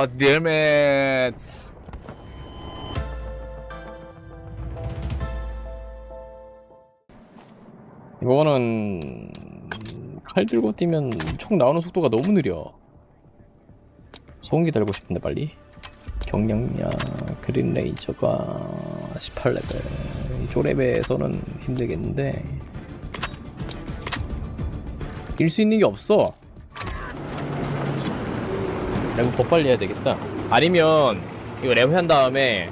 아, 딜맨. 이거는 칼 들고 뛰면 총 나오는 속도가 너무 느려. 소음기 달고 싶은데 빨리. 경량량 그린 레이저가 18레벨. 쪼레벨에서는 힘들겠는데. 일 수 있는 게 없어. 랩은 더 빨리 해야 되겠다. 아니면 이거 랩한 다음에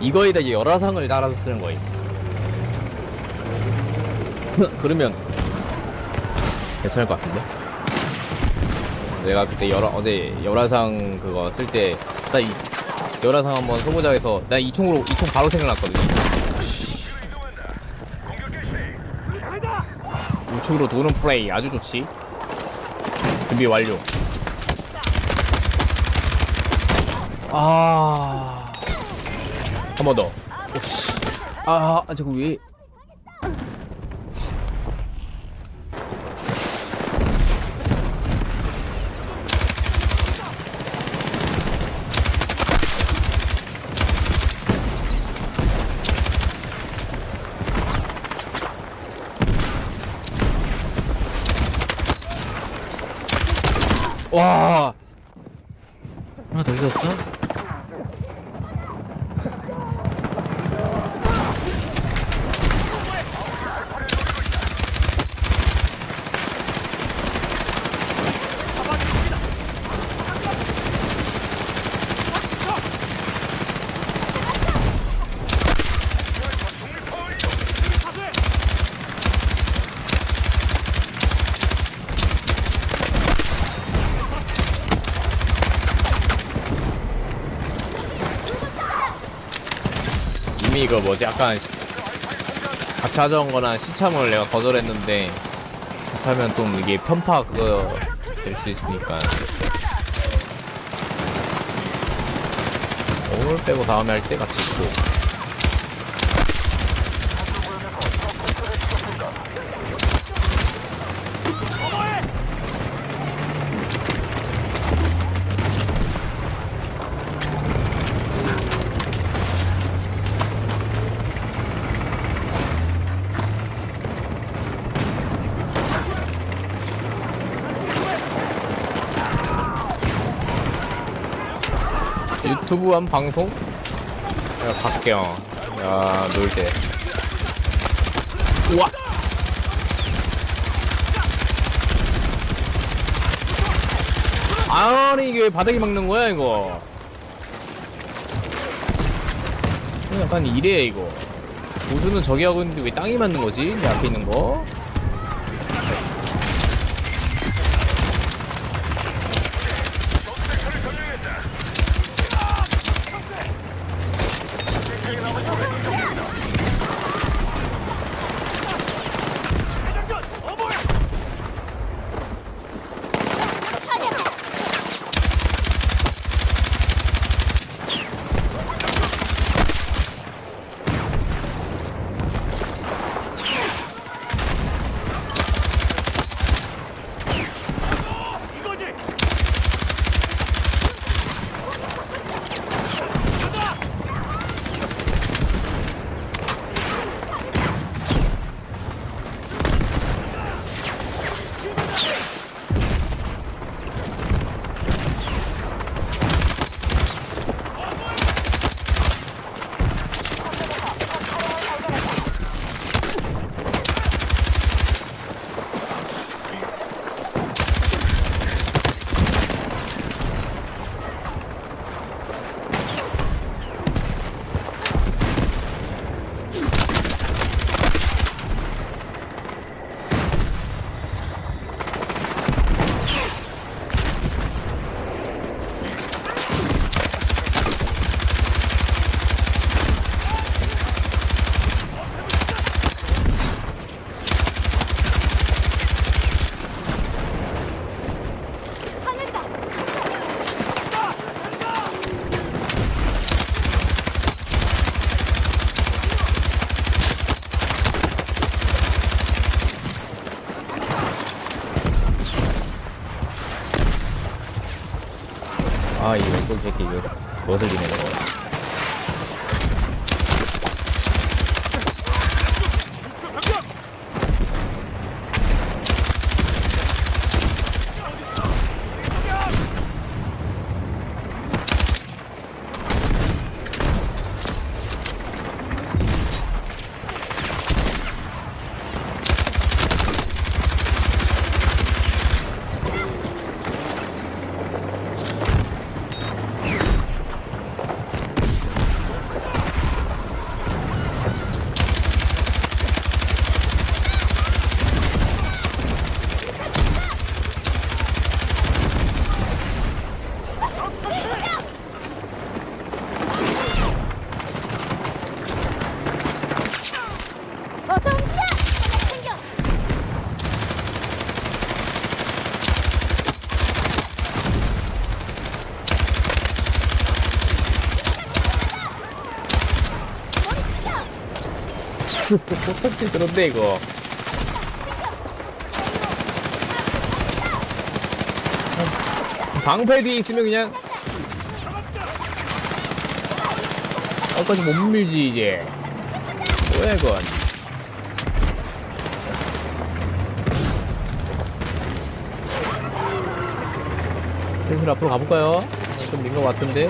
이거에다 열화상을 달아서 쓰는 거임. 그러면 괜찮을 것 같은데? 내가 그때 열화 어제 열화상 그거 쓸 때 나 이 열화상 한번 해서 나 이 총으로 이총 바로 생각났거든. 우측으로 도는 플레이 아주 좋지. 준비 완료. 아. 한 번 더. 오씨. 아, 아, 저거 왜. 와. 하나 더 있었어? 이거 뭐지? 시- 같이 하자는 거나 시참을 내가 거절했는데 같이 하면 좀 이게 편파 그거 될 수 있으니까. 오늘 빼고 다음에 할 때 같이 있고 유튜브 한 방송? 내가 갈게요. 야 놀 때 우와! 아니 이게 왜 바닥에 막는 거야 이거? 약간 이래 이거. 조주는 저기 하고 있는데 왜 땅이 맞는 거지? 내 앞에 있는 거 새끼 이거 무엇을 지내는 거 그런데 이거. 방패 뒤에 있으면 그냥 아까지 못 밀지 이제 뭐야 이건 슬슬 앞으로 가볼까요? 좀 민 것 같은데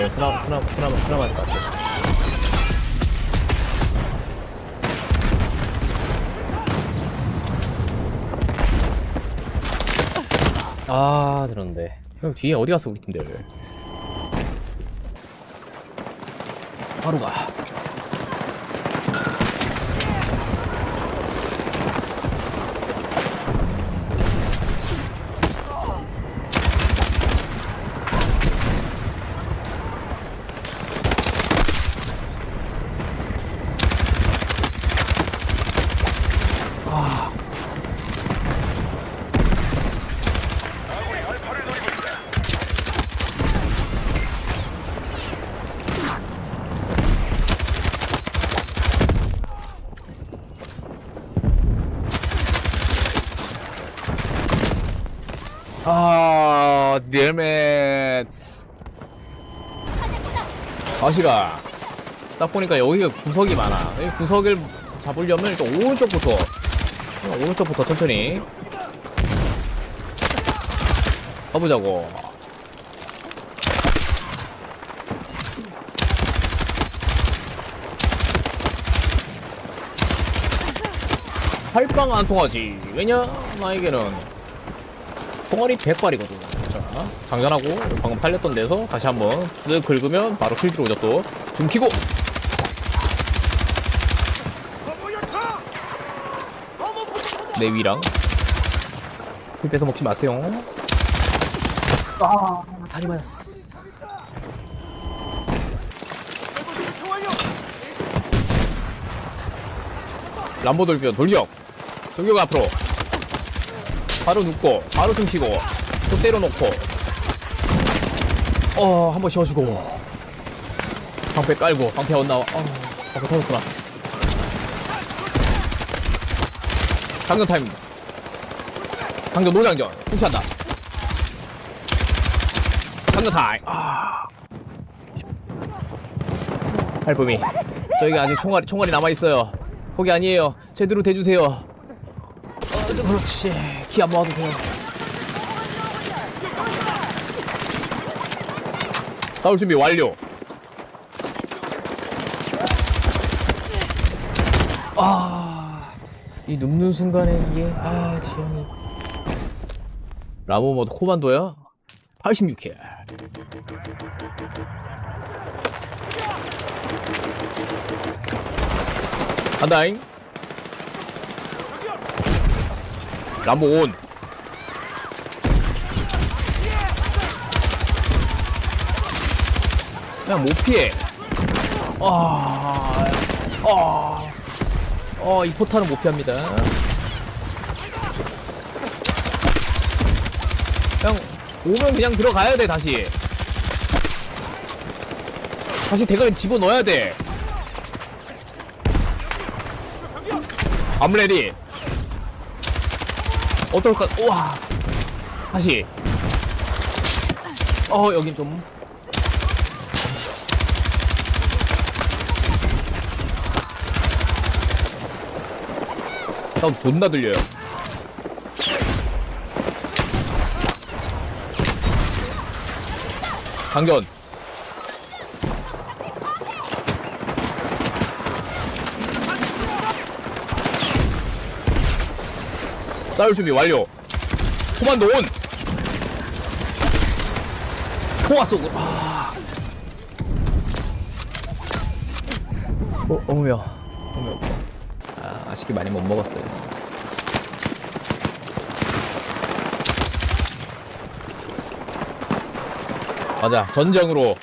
어 스나 스나 스나 스나 맞을 것 같아 아 들었는데. 형 뒤에 어디 갔어 우리 팀들? 바로 가 아, 딜맨. 아시가. 딱 보니까 여기가 구석이 많아. 이 구석을 잡으려면 일단 오른쪽부터. 오른쪽부터 천천히. 가보자고. 활빵 안 통하지. 왜냐? 나에게는 통아리 100발이거든. 자, 장전하고 방금 살렸던 데서 다시 한번 쓱 긁으면 바로 킬 들어오죠 또. 줌 키고. 내 위랑. 킬 뺏어 먹지 마세요. 아, 다리 맞았어. 람보 돌변 돌격. 돌격 앞으로. 바로 눕고 바로 숨 쉬고 또 때려놓고 어 한 번 쉬어주고. 방패 깔고 방패 안 나와 어 방패 터졌구나. 장전 타임. 장전 노장전 푸시한다. 장전 타임. 아. 할품이 저희가 아직 총알이 총알이 남아있어요. 거기 아니에요. 제대로 대주세요. 어, 그렇지. 키 안 모아도 돼요 싸울 준비 완료. 아 이 눕는 순간에 이게 아 지영이 라모 모드 코만도야? 86킬 간다잉. 람보 온 그냥 못 피해 아, 아, 어, 이 포탄은 못 피합니다. 그냥 오면 그냥 들어가야 돼 다시. 다시 대가리 집어 넣어야 돼. Ready. 어떨까? 우와. 다시. 어, 여긴 좀. 사운드 존나 들려요. 강견. 싸울 준비 완료. 코만도 온. 포화 쏘고. 아. 어. 어우야. 맛있게 많이 못 먹었어요. 맞아, 전쟁으로.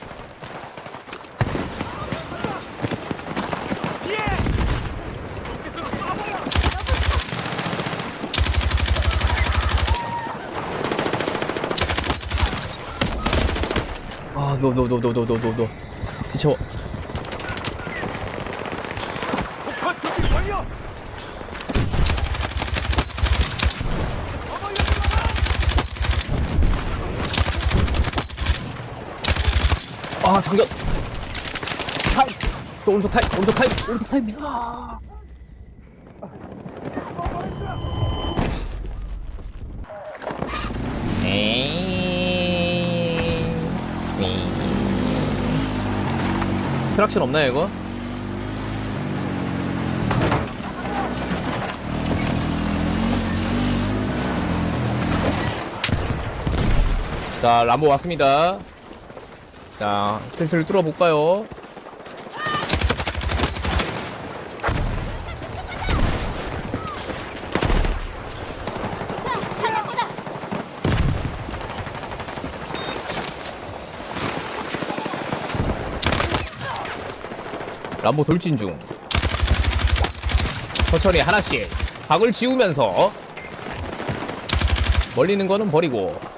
아, 노노노노노노노. 미쳐. 아, 장전. 타임. 또 오른쪽 타임, 오른쪽 타임, 오른쪽 타임. 아. 트락션 없나요, 이거? 자, 람보 왔습니다. 자, 슬슬 뚫어볼까요? 람보 돌진 중. 천천히 하나씩 각을 지우면서 멀리 있는 거는 버리고.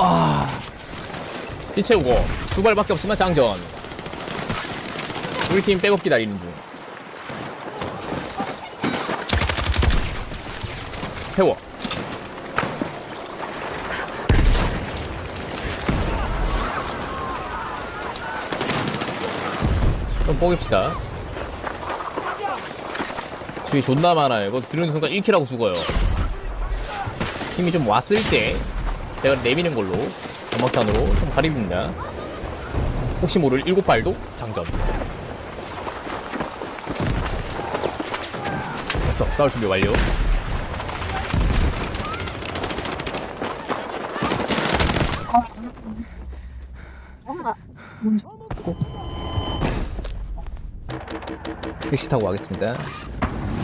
아, 피 채우고 두 발밖에 없지만 장전. 우리 팀 백업 기다리는 중. 태워. 좀 뽀깁시다. 주위 존나 많아요. 이거 들은 순간 1킬하고 죽어요. 힘이 좀 왔을 때 제가 내미는 걸로 연막탄으로 좀 가립니다. 혹시 모를 7발도 장전. 됐어. 싸울 준비 완료. 택시 타고 가겠습니다.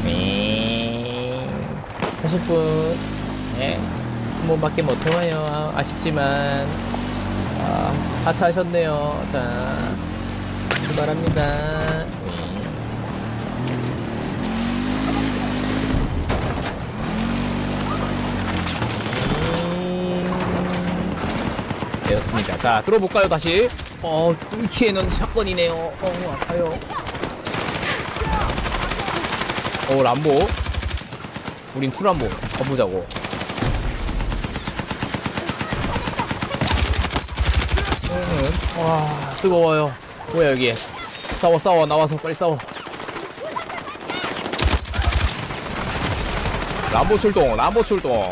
네. 하실 분, 네. 한 번밖에 못 해와요. 아, 아쉽지만, 아, 하차하셨네요. 자, 출발합니다. 네. 음. 되었습니다. 자, 들어볼까요, 다시? 어, 뚫기에는 샷건이네요. 어, 아파요. 어 람보 우린 투람보 가보자고 음, 와 뜨거워요. 뭐야 여기 싸워 싸워 나와서 빨리 싸워. 람보 출동 람보 출동.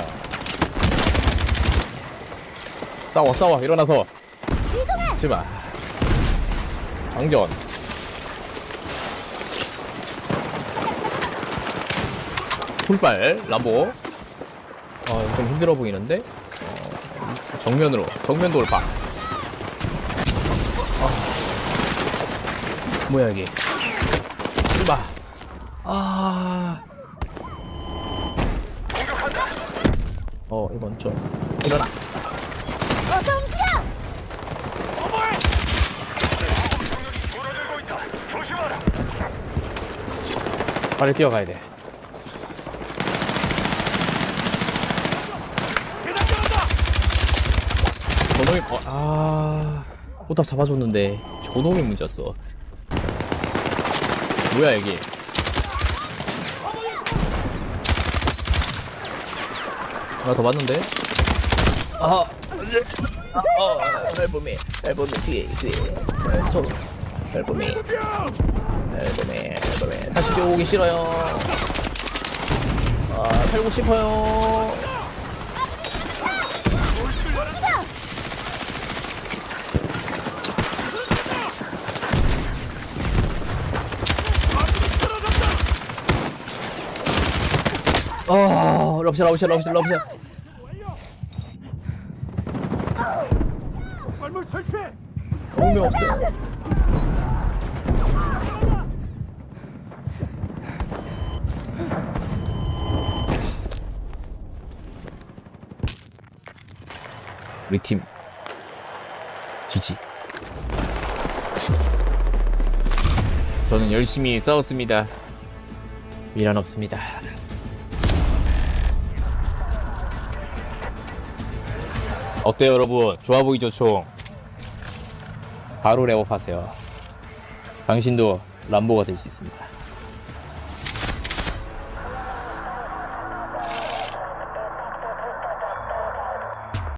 싸워 싸워 일어나서. 제발 강견 풀발 람보. 어, 좀 힘들어 보이는데? 어, 정면으로 정면 돌파 뭐야 이게 출발 아. 어 이건 좀 일어나. 어서 움직여. 빨리 뛰어가야 돼. 저놈이 어, 아. 포탑 잡아줬는데 저놈이 문제였어 뭐야 이게 하나 더 맞는데? 아, 아, 어, 앨범이, 앨범이 뒤에, 뒤에, 저, 앨범이, 앨범이, 앨범이, 다시 오기 싫어요. 아, 살고 싶어요. 아, 럽샷, 럽샷, 럽샷, 럽샷. 발물 설치해! 의미 없어요. 우리 팀 지지. 저는 열심히 싸웠습니다. 미란 없습니다. 어때요, 여러분? 좋아 보이죠, 총? 바로 랩업하세요. 당신도 람보가 될 수 있습니다.